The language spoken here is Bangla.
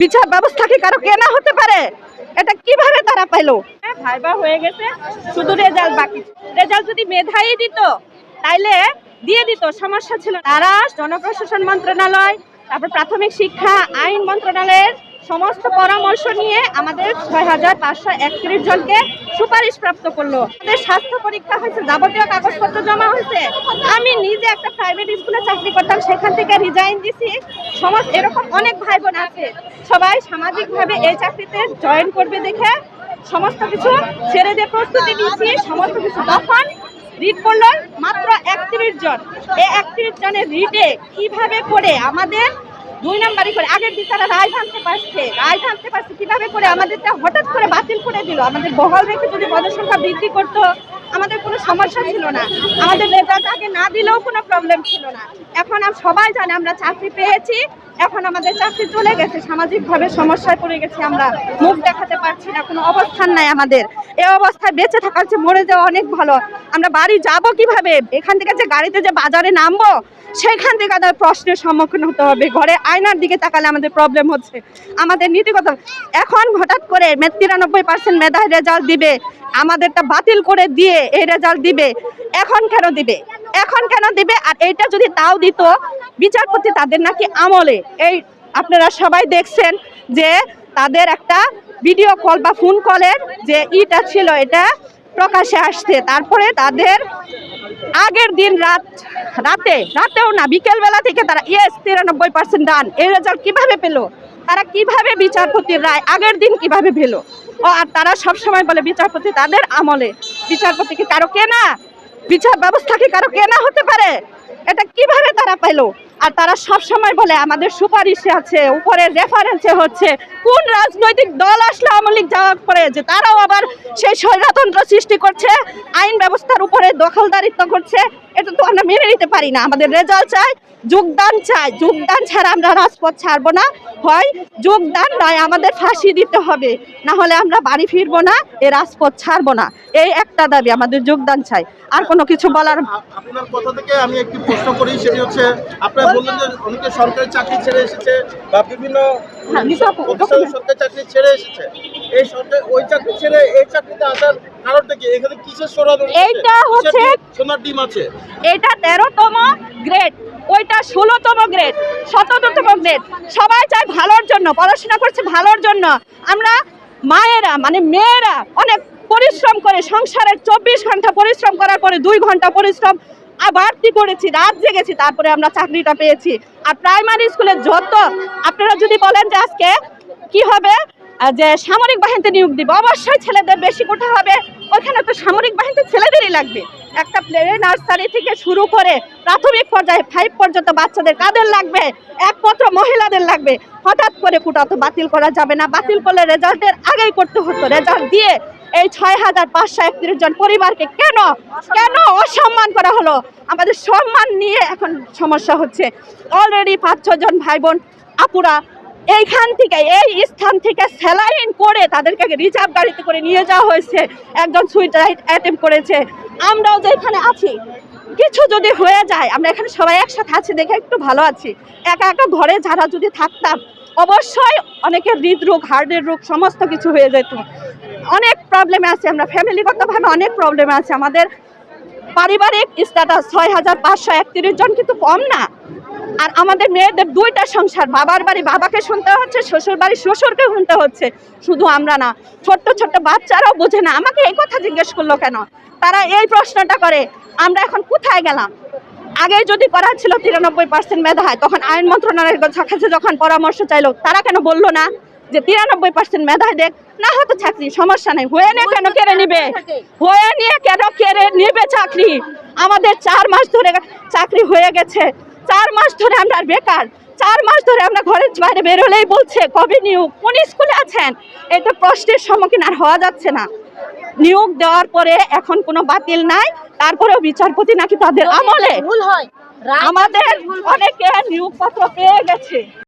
বিচার ব্যবস্থা কি কারও কেনা হতে পারে? এটা কীভাবে তারা পাইলো? ভাইবা হয়ে গেছে। শুধু রেজাল্ট বাকি। রেজাল্ট যদি মেধাই দিত, তাইলে দিয়ে দিত, সমস্যা ছিল তারা জনপ্রশাসন মন্ত্রণালয়, তারপর প্রাথমিক শিক্ষা, আইন মন্ত্রণালয়ের সমস্ত পরামর্শ নিয়ে আমাদের ছয় হাজার পাঁচশো একত্রিশ জনকে সুপারিশ প্রাপ্ত করল। আমাদের স্বাস্থ্য পরীক্ষা হয়েছে, যাবতীয় কাগজপত্র জমা হয়েছে। আমি নিজে একটা প্রাইভেট স্কুলে চাকরি করতাম, সেখান থেকে রিজাইন দিছি। সমস্ত, এরকম অনেক ভাই বোন আছে। সবাই সামাজিকভাবে এই চাকরিতে জয়েন করবে দেখে সমস্ত কিছু ছেড়ে দিয়ে প্রস্তুতি নিচ্ছি সমস্ত কিছু তখন রিড করল। মাত্র একত্রিশ জন। এই একত্রিশ জনের রিটে কীভাবে করে আমাদের দুই নাম্বারই করে, আগের দিন তারা রায় ভাঙতে পারছে। রায় ভাঙতে পারছে। কীভাবে করে আমাদেরটা হঠাৎ করে বাতিল করে দিল? আমাদের বহাল রেখে যদি পদসংখ্যা বৃদ্ধি করতো আমাদের কোনো সমস্যা ছিল না। আমাদের রেজাল্ট আগে না দিলেও কোনো প্রবলেম ছিল না। এখন সবাই জানে আমরা চাকরি পেয়েছি। এখন আমাদের চাকরি চলে গেছে। সামাজিকভাবে সমস্যায় পড়ে গেছি আমরা। মুখ দেখাতে পারছি না, কোনো অবস্থান নাই আমাদের। এই অবস্থায় বেঁচে থাকার চেয়ে মরে যাওয়া অনেক ভালো। আমরা বাড়ি যাব কীভাবে? এখান থেকে যে গাড়িতে যে বাজারে নামবো, সেখান থেকে আমাদের প্রশ্নের সম্মুখীন হতে হবে। ঘরে আয়নার দিকে তাকালে আমাদের প্রবলেম হচ্ছে। আমাদের নীতিগত এখন হঠাৎ করে তিরানব্বই পার্সেন্ট মেধায় রেজাল্ট দিবে। আমাদেরটা বাতিল করে দিয়ে এই রেজাল্ট দিবে। এখন কেন দিবে? এখন কেন দিবে? আর এইটা যদি তাও দিত, বিচারপতি তাদের নাকি আমলে। এই আপনারা সবাই দেখছেন যে তাদের একটা ভিডিও কল বা ফোন কলের যে ইটা ছিল, এটা প্রকাশে আসছে। তারপরে তাদের আগের দিন রাত, রাতে, রাতেও না বিকেল বেলা থেকে তারা ইয়েস তিরানব্বই পার্সেন্ট ডান এই রেজাল্ট কীভাবে পেল? তারা কীভাবে বিচারপতির রায় আগের দিন কীভাবে পেল? ও, আর তারা সবসময় বলে বিচারপতি তাদের আমলে। বিচারপতি কি কারও কেনা? বিচার ব্যবস্থা কি কারও কেনা হতে পারে? এটা কীভাবে তারা পাইলো? আর তারা সব সময় বলে, আমাদের সুপারিশে আছে উপরে রেফারেন্সে হচ্ছে, কোন রাজনৈতিক দল আসলে আওয়ামী লীগ যাওয়ার পরে যে তারাও আবার সেই স্বৈরতন্ত্র সৃষ্টি করছে, আইন ব্যবস্থার উপরে দখলদারিত্ব করছে। এটা তো আমরা মেনে নিতে পারি না। আমাদের রেজাল্ট চাই যোগদান চাই। যোগদান ছাড়া আমরা রাজপথ ছাড়বো না। হয় যোগদান নয় আমাদের ফাঁসি দিতে হবে। না হলে আমরা বাড়ি ফিরবো না এ রাজপথ ছাড়বো না। এই একটা দাবি আমাদের যোগদান চাই। আর কোনো কিছু বলার আপনার কথা থেকে আমি একটি প্রশ্ন করি সেটি হচ্ছে আপনারা বললেন যে অনেকে সরকারি চাকরি ছেড়ে এসেছে বা বিভিন্ন হ্যাঁ, সরকারি চাকরি ছেড়ে এসেছে। এই সরকার ওই চাকরি ছেড়ে এই চাকরিতে আসার কারণটা কি? এখানে কিসের সোনা এইটা হচ্ছে- সোনার ডিম আছে? এটা তেরোতম গ্রেড ওইটা ষোলোতম গ্রেড সতেরোতম গ্রেড সবাই চায় ভালোর জন্য পড়াশোনা করছে ভালোর জন্য। আমরা মায়েরা মানে মেয়েরা অনেক পরিশ্রম করে সংসারের চব্বিশ ঘণ্টা পরিশ্রম করার পরে দুই ঘণ্টা পরিশ্রম আর বাড়তি করেছি রাত জেগেছি তারপরে আমরা চাকরিটা পেয়েছি। আর প্রাইমারি স্কুলে যত আপনারা যদি বলেন যে আজকে কি হবে? যে সামরিক বাহিনীতে নিয়োগ দিবে, অবশ্যই ছেলেদের বেশি কোঠা হবে। ওখানে তো সামরিক বাহিনীতে ছেলেদেরই লাগবে। একটা প্লে নার্সারি থেকে শুরু করে প্রাথমিক পর্যায়ে ফাইভ পর্যন্ত বাচ্চাদের কাদের লাগবে? একমাত্র মহিলাদের লাগবে। হঠাৎ করে কোটা তো বাতিল করা যাবে না। বাতিল করলে রেজাল্টের আগেই করতে হতো। রেজাল্ট দিয়ে এই ছয় হাজার পাঁচশো একত্রিশ জন পরিবারকে কেন কেন অসম্মান করা হলো? আমাদের সম্মান নিয়ে এখন সমস্যা হচ্ছে। অলরেডি পাঁচ ছজন ভাই বোন আপুরা এইখান থেকে, এই স্থান থেকে স্যালাইন করে তাদেরকে রিজার্ভ গাড়িতে করে নিয়ে যাওয়া হয়েছে। একজন সুইসাইড অ্যাটেম্প করেছে। আমরাও যে এখানে আছি, কিছু যদি হয়ে যায়, আমরা এখানে সবাই একসাথে আছি, দেখে একটু ভালো আছি। একা একা ঘরে যারা যদি থাকতাম, অবশ্যই অনেকের হৃদরোগ, হার্টের রোগ, সমস্ত কিছু হয়ে যেত। অনেক প্রবলেমে আছে আমরা ফ্যামিলিগতভাবে অনেক প্রবলেমে আছে। আমাদের পারিবারিক স্ট্যাটাস ছয় হাজার পাঁচশো একত্রিশ জন কিন্তু কম না। আর আমাদের মেয়েদের দুইটা সংসার, বাবার বাড়ি বাবাকে শুনতে হচ্ছে, শ্বশুর বাড়ি শ্বশুরকে শুনতে হচ্ছে। শুধু আমরা না, ছোট্ট ছোট্ট বাচ্চারাও বোঝে না, আমাকে এই কথা জিজ্ঞেস করল কেন? তারা এই প্রশ্নটা করে, আমরা এখন কোথায় গেলাম? আগে যদি করা ছিল তিরানব্বই পার্সেন্ট মেধায় তখন আইন মন্ত্রণালয়ের কাছে যখন পরামর্শ চাইলো, তারা কেন বলল না যে তিরানব্বই পার্সেন্ট মেধায় দেখ? না হতো চাকরি, সমস্যা নেই। হয়ে নিয়ে কেন কেড়ে নিবে? হয়ে নিয়ে কেন কেড়ে নিবে চাকরি? আমাদের চার মাস ধরে চাকরি হয়ে গেছে। চার মাস ধরে আমরা বেকার। চার মাস ধরে আমরা ঘরের বাইরে বেরোলেই বলছে কবে নিয়োগ? কোন স্কুলে আছেন? এটা প্রশ্নের সম্মুখীন আর হওয়া যাচ্ছে না। নিয়োগ দেওয়ার পরে এখন কোনো বাতিল নাই তারপরেও বিচারপতি নাকি তাদের আমলে আমাদের অনেকে নিয়োগপত্র পেয়ে গেছে।